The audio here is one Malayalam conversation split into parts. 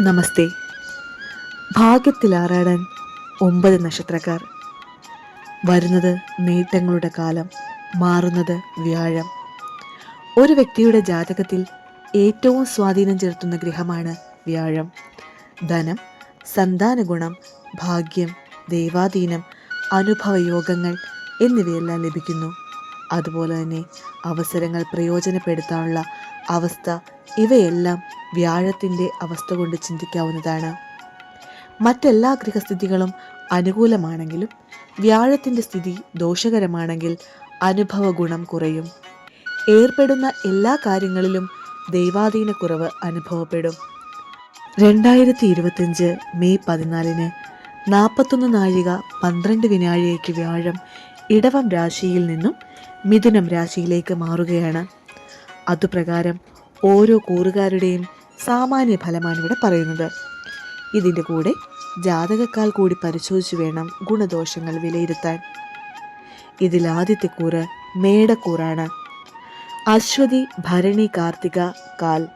നമസ്തേ. ഭാഗ്യത്തിലാറാടാൻ ഒമ്പത് നക്ഷത്രക്കാർ. വരുന്നത് നേട്ടങ്ങളുടെ കാലം മാറുന്നത് വ്യാഴം. ഒരു വ്യക്തിയുടെ ജാതകത്തിൽ ഏറ്റവും സ്വാധീനം ചെലുത്തുന്ന ഗ്രഹമാണ് വ്യാഴം. ധനം സന്താന ഗുണം ഭാഗ്യം ദൈവാധീനം അനുഭവയോഗങ്ങൾ എന്നിവയെല്ലാം ലഭിക്കുന്നു. അതുപോലെ തന്നെ അവസരങ്ങൾ പ്രയോജനപ്പെടുത്താനുള്ള അവസ്ഥ ഇവയെല്ലാം വ്യാഴത്തിന്റെ അവസ്ഥ കൊണ്ട് ചിന്തിക്കാവുന്നതാണ്. മറ്റെല്ലാ ഗൃഹസ്ഥിതികളും അനുകൂലമാണെങ്കിലും വ്യാഴത്തിന്റെ സ്ഥിതി ദോഷകരമാണെങ്കിൽ അനുഭവ ഗുണം കുറയും. ഏർപ്പെടുന്ന എല്ലാ കാര്യങ്ങളിലും ദൈവാധീന കുറവ് അനുഭവപ്പെടും. രണ്ടായിരത്തി ഇരുപത്തിയഞ്ച് മെയ് പതിനാലിന് നാൽപ്പത്തൊന്ന് നാഴിക പന്ത്രണ്ട് വിനാഴികയ്ക്ക് വ്യാഴം ഇടവം രാശിയിൽ നിന്നും മിഥുനം രാശിയിലേക്ക് മാറുകയാണ്. അതുപ്രകാരം ഓരോ കൂറുകാരുടെയും സാമാന്യ ഫലമാണ് ഇവിടെ പറയുന്നത്. ഇതിന്റെ കൂടെ ജാതകക്കാൽ കൂടി പരിശോധിച്ചു വേണം ഗുണദോഷങ്ങൾ വിലയിരുത്താൻ. ഇതിൽ ആദ്യത്തെ കൂറ് മേടക്കൂറാണ്. അശ്വതി ഭരണി കാർത്തിക കാൽ.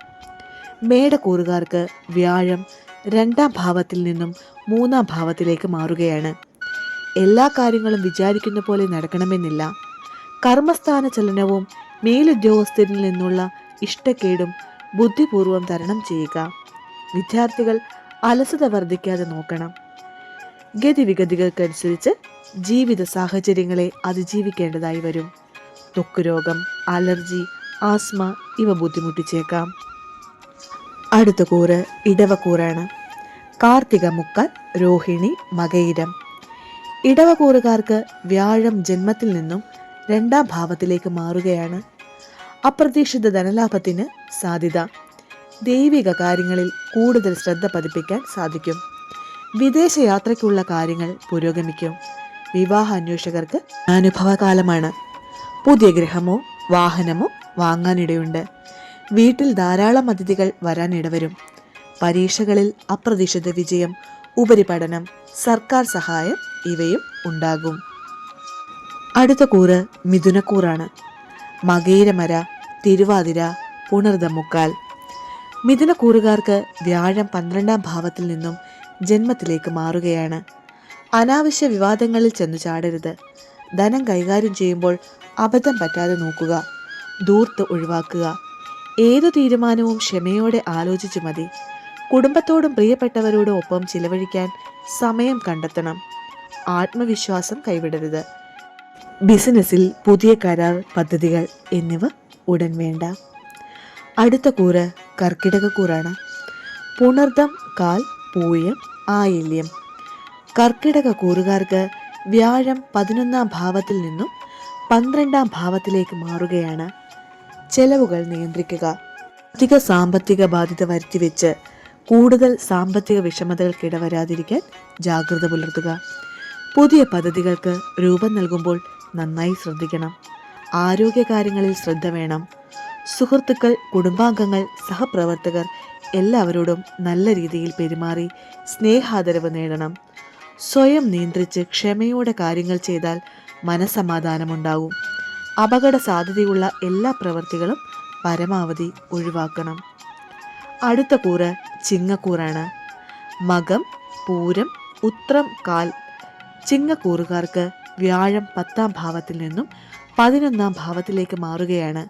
മേടക്കൂറുകാർക്ക് വ്യാഴം രണ്ടാം ഭാവത്തിൽ നിന്നും മൂന്നാം ഭാവത്തിലേക്ക് മാറുകയാണ്. എല്ലാ കാര്യങ്ങളും വിചാരിക്കുന്ന പോലെ നടക്കണമെന്നില്ല. കർമ്മസ്ഥാന ചലനവും മേലുദ്യോഗസ്ഥരിൽ നിന്നുള്ള ഇഷ്ടക്കേടും ബുദ്ധിപൂർവം തരണം ചെയ്യുക. വിദ്യാർത്ഥികൾ അലസത വർദ്ധിക്കാതെ നോക്കണം. ഗതിവിഗതികൾക്കനുസരിച്ച് ജീവിത സാഹചര്യങ്ങളെ അതിജീവിക്കേണ്ടതായി വരും. ത്വക്ക് രോഗം അലർജി ആസ്മ ഇവ ബുദ്ധിമുട്ടിച്ചേക്കാം. അടുത്ത കൂറ് ഇടവക്കൂറാണ്. കാർത്തിക മുക്കൽ രോഹിണി മകയിരം. ഇടവക്കൂറുകാർക്ക് വ്യാഴം ജന്മത്തിൽ നിന്നും രണ്ടാം ഭാവത്തിലേക്ക് മാറുകയാണ്. അപ്രതീക്ഷിത ധനലാഭത്തിന് സാധ്യത. ദൈവിക കാര്യങ്ങളിൽ കൂടുതൽ ശ്രദ്ധ പതിപ്പിക്കാൻ സാധിക്കും. വിദേശയാത്രയ്ക്കുള്ള കാര്യങ്ങൾ പുരോഗമിക്കും. വിവാഹ അന്വേഷകർക്ക് അനുഭവകാലമാണ്. പുതിയ ഗ്രഹമോ വാഹനമോ വാങ്ങാനിടയുണ്ട്. വീട്ടിൽ ധാരാളം അതിഥികൾ വരാനിടവരും. പരീക്ഷകളിൽ അപ്രതീക്ഷിത വിജയം ഉപരിപഠനം സർക്കാർ സഹായം ഇവയും ഉണ്ടാകും. അടുത്ത കൂറ് മിഥുനക്കൂറാണ്. മകയിരമര തിരുവാതിര പുണർദമുക്കാൽ. മിഥുനക്കൂറുകാർക്ക് വ്യാഴം പന്ത്രണ്ടാം ഭാവത്തിൽ നിന്നും ജന്മത്തിലേക്ക് മാറുകയാണ്. അനാവശ്യ വിവാദങ്ങളിൽ ചെന്നു ചാടരുത്. ധനം കൈകാര്യം ചെയ്യുമ്പോൾ അബദ്ധം പറ്റാതെ നോക്കുക. ദൂർത്ത് ഒഴിവാക്കുക. ഏതു തീരുമാനവും ക്ഷമയോടെ ആലോചിച്ചു മതി. കുടുംബത്തോടും പ്രിയപ്പെട്ടവരോടും ഒപ്പം ചിലവഴിക്കാൻ സമയം കണ്ടെത്തണം. ആത്മവിശ്വാസം കൈവിടരുത്. ബിസിനസ്സിൽ പുതിയ കരാർ പദ്ധതികൾ എന്നിവ ഉടൻ വേണ്ട. അടുത്ത കൂറ് കർക്കിടക കൂറാണ്. പുണർദം കാൽ പൂയം ആയില്യം. കർക്കിടക കൂറുകാർക്ക് വ്യാഴം പതിനൊന്നാം ഭാവത്തിൽ നിന്നും പന്ത്രണ്ടാം ഭാവത്തിലേക്ക് മാറുകയാണ്. ചെലവുകൾ നിയന്ത്രിക്കുക. അധിക സാമ്പത്തിക ബാധ്യത വരുത്തിവെച്ച് കൂടുതൽ സാമ്പത്തിക വിഷമതകൾക്കിട വരാതിരിക്കാൻ ജാഗ്രത പുലർത്തുക. പുതിയ പദ്ധതികൾക്ക് രൂപം നൽകുമ്പോൾ നന്നായി ശ്രദ്ധിക്കണം. ആരോഗ്യകാര്യങ്ങളിൽ ശ്രദ്ധ വേണം. സുഹൃത്തുക്കൾ കുടുംബാംഗങ്ങൾ സഹപ്രവർത്തകർ എല്ലാവരോടും നല്ല രീതിയിൽ പെരുമാറി സ്നേഹാദരവ് നേടണം. സ്വയം നിയന്ത്രിച്ച് ക്ഷമയോടെ കാര്യങ്ങൾ ചെയ്താൽ മനസമാധാനമുണ്ടാവും. അപകട സാധ്യതയുള്ള എല്ലാ പ്രവൃത്തികളും പരമാവധി ഒഴിവാക്കണം. അടുത്ത കൂറ് ചിങ്ങക്കൂറാണ്. മകം പൂരം ഉത്രം കാൽ ചിങ്ങക്കൂറുകാർക്ക് വ്യാഴം പത്താം ഭാവത്തിൽ നിന്നും പതിനൊന്നാം ഭാവത്തിലേക്ക് മാറുകയാണ്.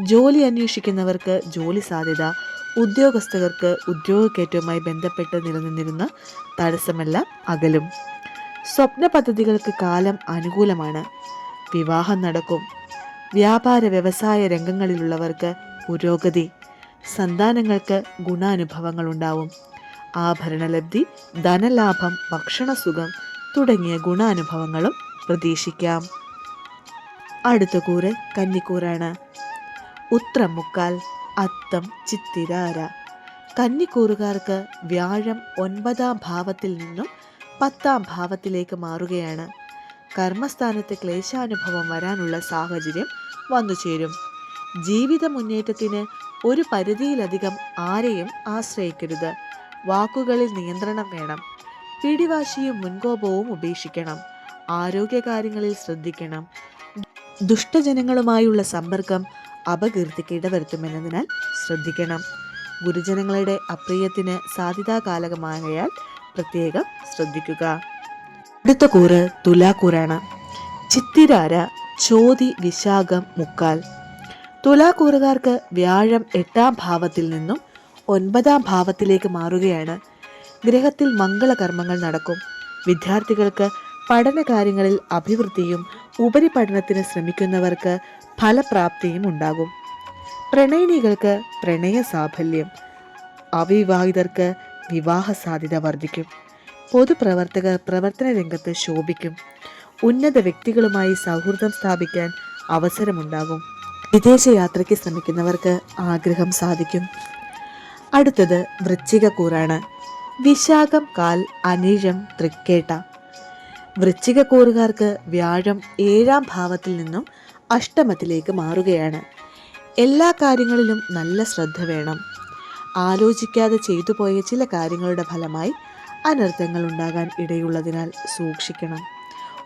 ജോലി അന്വേഷിക്കുന്നവർക്ക് ജോലി സാധ്യത ഉദ്യോഗസ്ഥർക്ക് ഉദ്യോഗക്കയറ്റവുമായി ബന്ധപ്പെട്ട് നിലനിന്നിരുന്ന തടസ്സമെല്ലാം അകലും. സ്വപ്ന പദ്ധതികൾക്ക് കാലം അനുകൂലമാണ്. വിവാഹം നടക്കും. വ്യാപാര വ്യവസായ രംഗങ്ങളിലുള്ളവർക്ക് പുരോഗതി സന്താനങ്ങൾക്ക് ഗുണാനുഭവങ്ങൾ ഉണ്ടാവും ആഭരണലബ്ധി ധനലാഭം ഭക്ഷണസുഖം തുടങ്ങിയ ഗുണാനുഭവങ്ങളും പ്രതീക്ഷിക്കാം. അടുത്ത കൂറ് കന്നിക്കൂറാണ്. ഉത്രം മുക്കാൽ അത്തം ചിത്തിരാര. കന്നിക്കൂറുകാർക്ക് വ്യാഴം ഒൻപതാം ഭാവത്തിൽ നിന്നും പത്താം ഭാവത്തിലേക്ക് മാറുകയാണ്. കർമ്മസ്ഥാനത്ത് ക്ലേശാനുഭവം വരാനുള്ള സാഹചര്യം വന്നു ചേരും. ജീവിത മുന്നേറ്റത്തിന് ഒരു പരിധിയിലധികം ആരെയും ആശ്രയിക്കരുത്. വാക്കുകളിൽ നിയന്ത്രണം വേണം. പിടിവാശിയും മുൻകോപവും ഉപേക്ഷിക്കണം. ആരോഗ്യകാര്യങ്ങളിൽ ശ്രദ്ധിക്കണം. ദുഷ്ടജനങ്ങളുമായുള്ള സമ്പർക്കം അപകീർത്തിക്ക് ഇടവരുത്തുമെന്നതിനാൽ ശ്രദ്ധിക്കണം. ഗുരുജനങ്ങളുടെ അപ്രിയത്തിന് സാധ്യതാ കാലകമാകയാൽ പ്രത്യേകം ശ്രദ്ധിക്കുക. അടുത്ത കൂറ് തുലാക്കൂറാണ്. ചിത്തിരാര ചോതി വിശാഖം മുക്കാൽ. തുലാക്കൂറുകാർക്ക് വ്യാഴം എട്ടാം ഭാവത്തിൽ നിന്നും ഒൻപതാം ഭാവത്തിലേക്ക് മാറുകയാണ്. ഗ്രഹത്തിൽ മംഗളകർമ്മങ്ങൾ നടക്കും. വിദ്യാർത്ഥികൾക്ക് പഠനകാര്യങ്ങളിൽ അഭിവൃദ്ധിയും ഉപരിപഠനത്തിന് ശ്രമിക്കുന്നവർക്ക് ഫലപ്രാപ്തിയും ഉണ്ടാകും. പ്രണയിനികൾക്ക് പ്രണയ സാഫല്യം അവിവാഹിതർക്ക് വിവാഹ സാധ്യത വർദ്ധിക്കും. പൊതുപ്രവർത്തകർ പ്രവർത്തന രംഗത്ത് ശോഭിക്കും. ഉന്നത വ്യക്തികളുമായി സൗഹൃദം സ്ഥാപിക്കാൻ അവസരമുണ്ടാകും. വിദേശയാത്രയ്ക്ക് ശ്രമിക്കുന്നവർക്ക് ആഗ്രഹം സാധിക്കും. അടുത്തത് വൃശ്ചികക്കൂറാണ്. വിശാഖം കാൽ അനിഴം തൃക്കേട്ട. വൃശ്ചികക്കൂറുകാർക്ക് വ്യാഴം ഏഴാം ഭാവത്തിൽ നിന്നും അഷ്ടമത്തിലേക്ക് മാറുകയാണ്. എല്ലാ കാര്യങ്ങളിലും നല്ല ശ്രദ്ധ വേണം. ആലോചിക്കാതെ ചെയ്തു പോയ ചില കാര്യങ്ങളുടെ ഫലമായി അനർത്ഥങ്ങൾ ഉണ്ടാകാൻ ഇടയുള്ളതിനാൽ സൂക്ഷിക്കണം.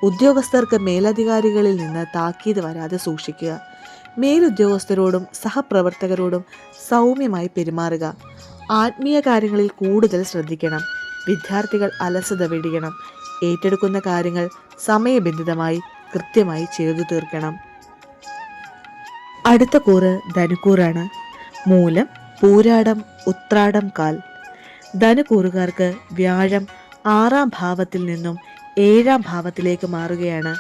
ഉദ്യോഗസ്ഥർക്ക് മേലധികാരികളിൽ നിന്ന് താക്കീത് വരാതെ സൂക്ഷിക്കുക. മേലുദ്യോഗസ്ഥരോടും സഹപ്രവർത്തകരോടും സൗമ്യമായി പെരുമാറുക. ആത്മീയ കാര്യങ്ങളിൽ കൂടുതൽ ശ്രദ്ധിക്കണം. വിദ്യാർത്ഥികൾ അലസത വെടിയണം. ഏറ്റെടുക്കുന്ന കാര്യങ്ങൾ സമയബന്ധിതമായി കൃത്യമായി ചെയ്തു തീർക്കണം. അടുത്ത കൂറ് ധനുക്കൂറാണ്. മൂലം പൂരാടം ഉത്രാടം കാൽ. ധനുക്കൂറുകാർക്ക് വ്യാഴം ആറാം ഭാവത്തിൽ നിന്നും ഏഴാം ഭാവത്തിലേക്ക് മാറുകയാണ്.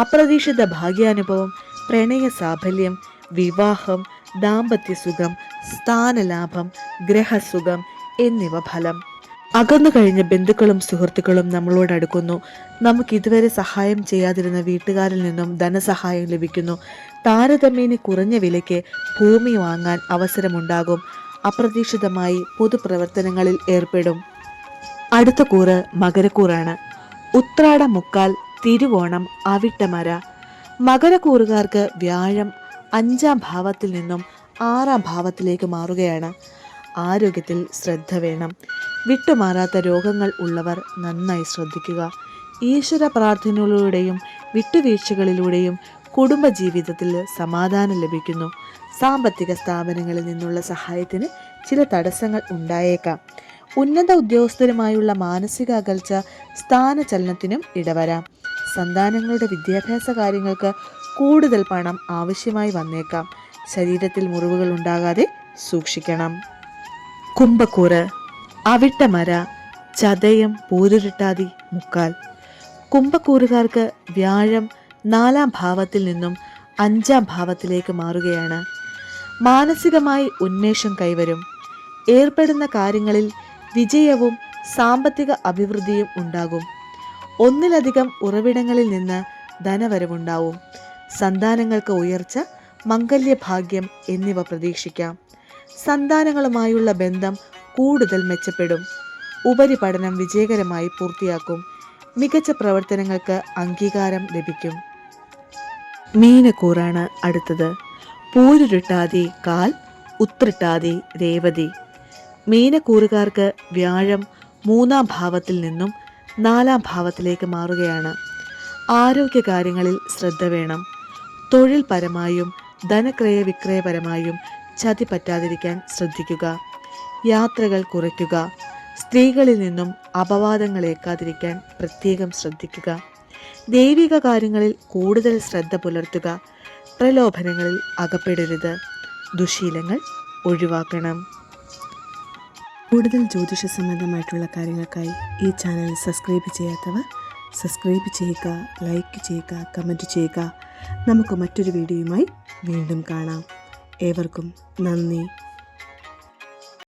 അപ്രതീക്ഷിത ഭാഗ്യാനുഭവം പ്രണയ സാഫല്യം വിവാഹം ദാമ്പത്യസുഖം സ്ഥാനലാഭം ഗ്രഹസുഖം എന്നിവ ഫലം. അകന്നു കഴിഞ്ഞ ബന്ധുക്കളും സുഹൃത്തുക്കളും നമ്മളോട് അടുക്കുന്നു. നമുക്ക് ഇതുവരെ സഹായം ചെയ്യാതിരുന്ന വീട്ടുകാരിൽ നിന്നും ധനസഹായം ലഭിക്കുന്നു. താരതമ്യേന കുറഞ്ഞ വിലയ്ക്ക് ഭൂമി വാങ്ങാൻ അവസരമുണ്ടാകും. അപ്രതീക്ഷിതമായി പൊതുപ്രവർത്തനങ്ങളിൽ ഏർപ്പെടും. അടുത്ത കൂറ് മകരക്കൂറാണ്. ഉത്രാട മുക്കാൽ തിരുവോണം അവിട്ടമര. മകരക്കൂറുകാർക്ക് വ്യാഴം അഞ്ചാം ഭാവത്തിൽ നിന്നും ആറാം ഭാവത്തിലേക്ക് മാറുകയാണ്. ആരോഗ്യത്തിൽ ശ്രദ്ധ വേണം. വിട്ടുമാറാത്ത രോഗങ്ങൾ ഉള്ളവർ നന്നായി ശ്രദ്ധിക്കുക. ഈശ്വര പ്രാർത്ഥനകളിലൂടെയും വിട്ടുവീഴ്ചകളിലൂടെയും കുടുംബജീവിതത്തിൽ സമാധാനം ലഭിക്കുന്നു. സാമ്പത്തിക സ്ഥാപനങ്ങളിൽ നിന്നുള്ള സഹായത്തിന് ചില തടസ്സങ്ങൾ ഉണ്ടായേക്കാം. ഉന്നത ഉദ്യോഗസ്ഥരുമായുള്ള മാനസിക അകൽച്ച സ്ഥാനചലനത്തിനും ഇടവരാം. സന്താനങ്ങളുടെ വിദ്യാഭ്യാസ കാര്യങ്ങൾക്ക് കൂടുതൽ പണം ആവശ്യമായി വന്നേക്കാം. ശരീരത്തിൽ മുറിവുകൾ ഉണ്ടാകാതെ സൂക്ഷിക്കണം. കുംഭക്കൂറ് അവിട്ടമര ചതയം പൂരുരുട്ടാതി മുക്കാൽ. കുംഭക്കൂറുകാർക്ക് വ്യാഴം നാലാം ഭാവത്തിൽ നിന്നും അഞ്ചാം ഭാവത്തിലേക്ക് മാറുകയാണ്. മാനസികമായി ഉന്മേഷം കൈവരും. ഏർപ്പെടുന്ന കാര്യങ്ങളിൽ വിജയവും സാമ്പത്തിക അഭിവൃദ്ധിയും ഉണ്ടാകും. ഒന്നിലധികം ഉറവിടങ്ങളിൽ നിന്ന് ധനവരവുണ്ടാവും. സന്താനങ്ങൾക്ക് ഉയർച്ച മംഗല്യഭാഗ്യം എന്നിവ പ്രതീക്ഷിക്കാം. സന്താനങ്ങളുമായുള്ള ബന്ധം കൂടുതൽ മെച്ചപ്പെടും. ഉപരിപഠനം വിജയകരമായി പൂർത്തിയാക്കും. മികച്ച പ്രവർത്തനങ്ങൾക്ക് അംഗീകാരം ലഭിക്കും. മീനക്കൂറാണ് അടുത്തത്. പൂരുരുട്ടാതി കാൽ ഉത്രിട്ടാതി രേവതി. മീനക്കൂറുകാർക്ക് വ്യാഴം മൂന്നാം ഭാവത്തിൽ നിന്നും നാലാം ഭാവത്തിലേക്ക് മാറുകയാണ്. ആരോഗ്യകാര്യങ്ങളിൽ ശ്രദ്ധ വേണം. തൊഴിൽ പരമായും ധനക്രയ വിക്രയപരമായും ചതി പറ്റാതിരിക്കാൻ ശ്രദ്ധിക്കുക. യാത്രകൾ കുറയ്ക്കുക സ്ത്രീകളിൽ നിന്നും അപവാദങ്ങളേക്കാതിരിക്കാൻ പ്രത്യേകം ശ്രദ്ധിക്കുക ദൈവിക കാര്യങ്ങളിൽ കൂടുതൽ ശ്രദ്ധ പുലർത്തുക പ്രലോഭനങ്ങളിൽ അകപ്പെടരുത് ദുശീലങ്ങൾ ഒഴിവാക്കണം. കൂടുതൽ ജ്യോതിഷ സംബന്ധമായിട്ടുള്ള കാര്യങ്ങൾക്കായി ഈ ചാനൽ സബ്സ്ക്രൈബ് ചെയ്യാത്തവർ സബ്സ്ക്രൈബ് ചെയ്യുക ലൈക്ക് ചെയ്യുക കമന്റ് ചെയ്യുക. നമുക്ക് മറ്റൊരു വീഡിയോയുമായി വീണ്ടും കാണാം. ഏവർക്കും നന്ദി.